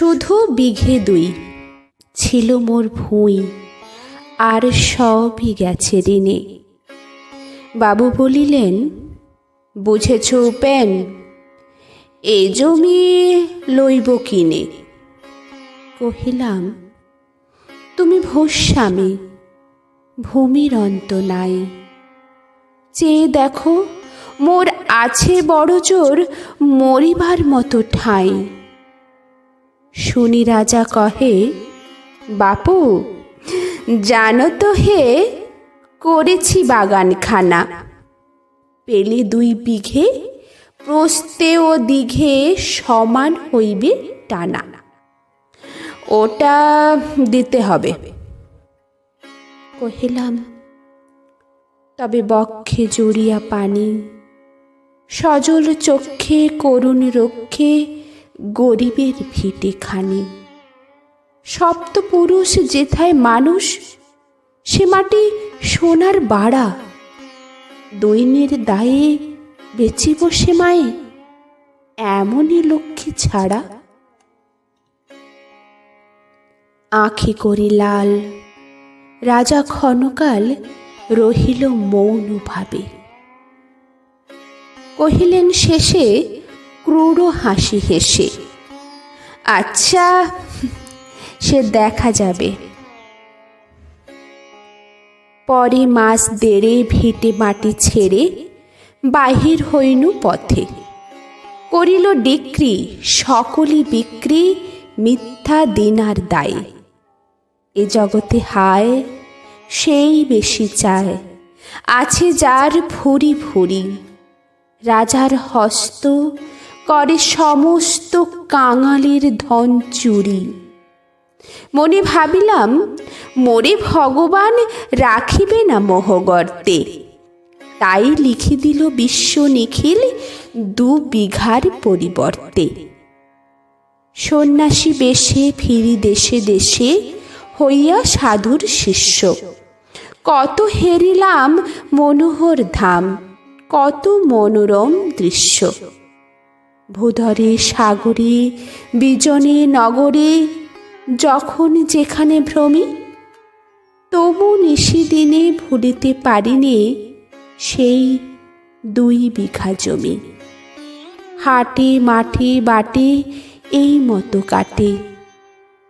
শুধু বিঘে দুই ছিল মোর ভুঁই, আর সবই গেছে ঋণে। বাবু বলিলেন, বুঝেছ উপেন, এ জমি লইব কিনে? কহিলাম, তুমি ভোস্বামী ভূমির অন্ত নাই। চেয়ে দেখো, মোর আছে বড় জোর মরিবার মতো ঠাঁই। শুনি রাজা কহে, বাপু, জানো তো হে, করেছি বাগানখানা। পেলে দুই বিঘে, প্রস্তে ও দিঘে সমান হইবে টানা। ওটা দিতে হবে। কহিলাম, তবে বক্ষে জড়িয়া পানি, সজল চক্ষে করুণ রক্ষে গরিবের ভিটে খানি সপ্তপুরুষ যেথায় মানুষ, সে মাটি সোনার বাড়া। দৈনের দায়ে বেচিব সে মায়ে, এমনই লক্ষ্মী ছাড়া। আঁখি করি লাল, রাজা ক্ষণকাল রহিল মৌন ভাবে। কহিলেন, শেষে ক্রূর হাসি হেসে। আচ্ছা সে দেখা যাবে। পরে মাস দেড়ে ভিটে মাটি ছেড়ে বাহির হইনু পথে। করিল ডিক্রি, সকলই বিক্রি মিথ্যা দিনার দায়। এ জগতে হায়, সেই বেশি চায়। আছে যার ভুরি ভুরি। রাজার হস্ত করে সমস্ত কাঙালির ধন চুরি। মনে ভাবিলাম, মোরে ভগবান রাখিবে না মোহগর্তে। তাই লিখি দিল বিশ্ব নিখিল দু বিঘার পরিবর্তে। সন্ন্যাসী বেশে ফিরি দেশে দেশে হইয়া সাধুর শিষ্য। কত হেরিলাম মনোহর ধাম, কত মনোরম দৃশ্য। ভূধরে সাগরে, বিজনে নগরে, যখন যেখানে ভ্রমি, তবু নিশিদিনে ভুলিতে পারিনি সেই দুই বিঘা জমি। হাটে, মাঠে, বাটে এই মতো কাটে।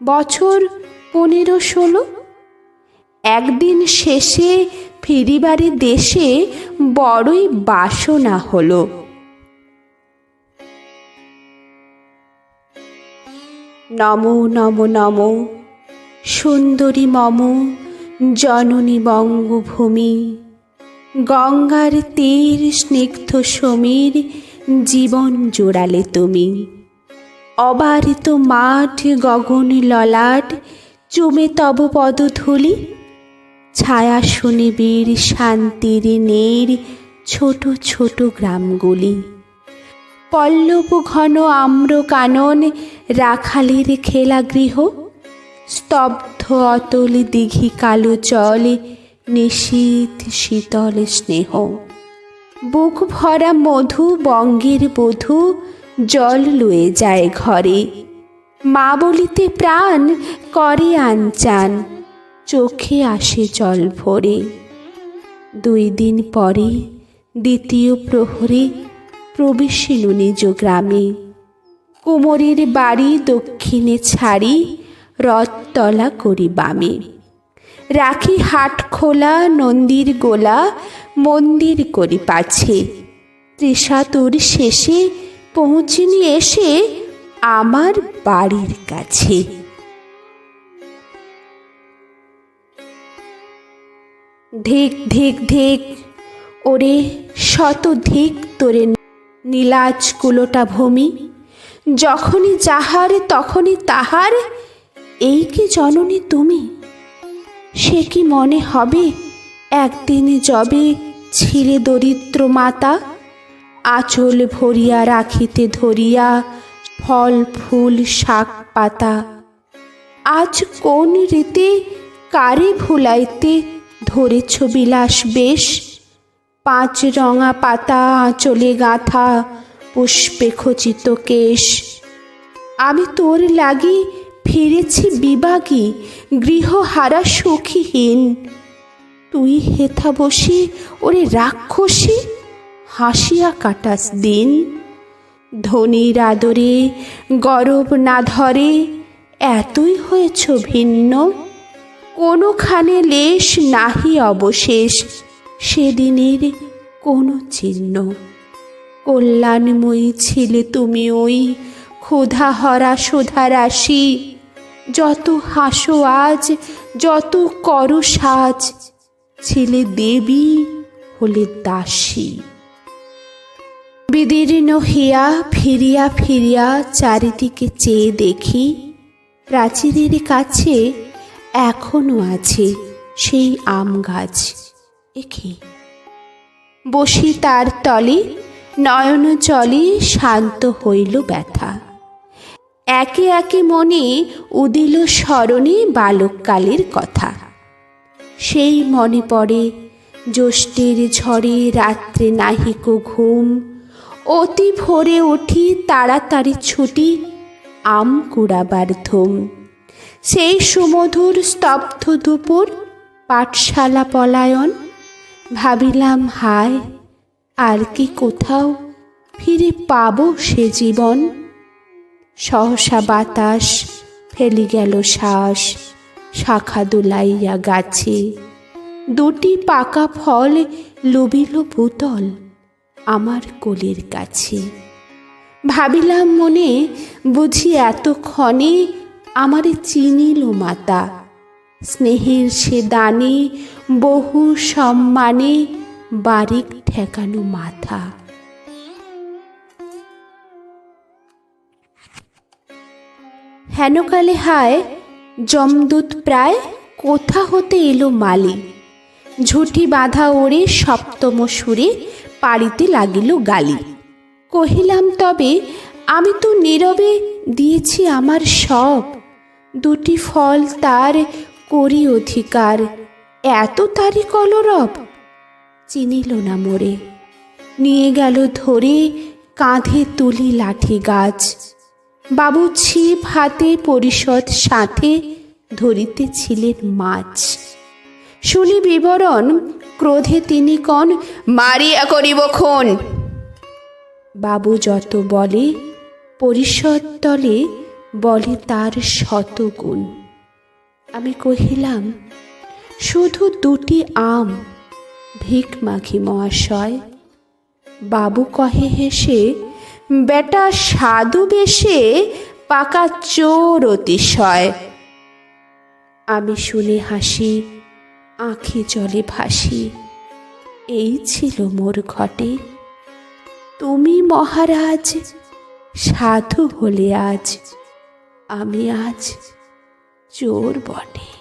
বছর পনেরো ষোলো। একদিন শেষে ফিরিবারে দেশে বড়ই বাসনা হলো। নম নম নম। সুন্দরী মম, জননী বঙ্গভূমি। গঙ্গার তীর স্নিগ্ধ সমীর, জীবন জোড়ালে তুমি। অবারিত মাঠ গগন ললাট, চুমে তব পদধূলি। ছায়া শুনিবীর শান্তির নীর, ছোট ছোট গ্রামগুলি। পল্লব ঘন আম্র কানন, রাখালের খেলা গৃহ, স্তব্ধ অতল দিঘি কালো জল নিশীত শীতল স্নেহ। বুক ভরা মধু বঙ্গের বধূ, জল লুয়ে যায় ঘরে। মা বলিতে প্রাণ, করে আনচান, চোখে আসে জল ভরে। দুই দিন পরে, দ্বিতীয় প্রহরে প্রবেশিল নিজ গ্রামে। কুমোরের বাড়ি দক্ষিণে ছাড়ি, রথতলা করি বামে। রাখি হাট খোলা, নন্দীর গোলা, মন্দির করি পাছে। ত্রিশাতুর শেষে পৌঁছিনি এসে আমার বাড়ির কাছে। ধিক ধিক ধিক ওরে শত ধিক তোরে নীলাজ কুলোটা ভূমি। যখনই যাহার, তখনই তাহার। এই কি জননী তুমি? সে কি মনে হবে, একদিন যবে ছিলে দরিদ্র মাতা? আঁচল ভরিয়া রাখিতে ধরিয়া ফল, ফুল, শাক, পাতা। আজ কোন রীতে, কারে ভুলাইতে ধরেছ বিলাস বেশ? পাঁচ রঙা পাতা আঁচলে গাঁথা পুষ্পে খচিত কেশ। আমি তোর লাগি ফিরেছি বিবাগী, গৃহহারা সখীহীন। তুই হেথা বসি, ওরে রাক্ষসী, হাসিয়া কাটাস দিন। ধনির আদরে, গরব না ধরে, এতই হয়েছ ভিন্ন। কোনোখানে লেশ নাহি অবশেষ। সেদিনের কোনো চিহ্ন? কল্যাণময়ী ছিলে তুমি ওই ক্ষুধা হরা সুধা রাশি যত হাসো আজ, যত করো সাজ, ছিলে দেবী হলে দাসী। বিদীর্ণ হিয়া ফিরিয়া ফিরিয়া চারিদিকে চেয়ে দেখি, প্রাচীরের কাছে এখনও আছে সেই আম গাছ। একে বসি তার তলে, নয়ন জলে শান্ত হইল ব্যথা। একে একে মনে উদিল স্মরণে বালককালের কথা। সেই মনে পড়ে, জ্যৈষ্ঠের ঝড়ে রাত্রে নাহিক ঘুম। অতি ভোরে উঠি তাড়াতাড়ি ছুটি, আম কুড়াবার ধুম। সেই সুমধুর স্তব্ধ দুপুর, পাঠশালা পলায়ন ভাবিলাম, হায়, আর কি কোথাও ফিরে পাবো সে জীবন? সহসা বাতাস ফেলি গেল শ্বাস, শাখা দুলাইয়া গাছে। দুটি পাকা ফল লুবিল ভূতল আমার কোলের কাছে। ভাবিলাম মনে বুঝি এতক্ষণে আমারে চিনিল মাতা। স্নেহের সে দানে বহু সম্মানে বারিক ঠেকানো মাথা। হেনকালে হায় জমদূত প্রায় কোথা হতে এলো মালি? ঝুঁটি বাঁধা ওড়ে সপ্তম সুরে পাড়িতে লাগিল গালি। কহিলাম, তবে আমি তো নীরবে দিয়েছি আমার সব। দুটি ফল তার করি অধিকার। এত তারি কলরব? চিনিল না মোরে। নিয়ে গেল ধরে কাঁধে তুলি লাঠি গাছ। বাবু ছিপ হাতে পরিষদ সাথে ধরিতেছিলেন মাছ। শুনি বিবরণ, ক্রোধে তিনি কন, মারিয়া করিব খন। বাবু যত বলে, পরিষদ তলে বলে তার শত গুণ। আমি কহিলাম, শুধু দুটি আম, ভিক মাখি মহাশয়। বাবু কহে হেসে, বেটা সাধু বেশে পাকা চোর অতিশয়। আমি শুনে হাসি, আঁখি জলে ভাসি। এই ছিল মোর ঘটে। তুমি মহারাজ, সাধু হলে আজ। আমি আজ চোর বটে।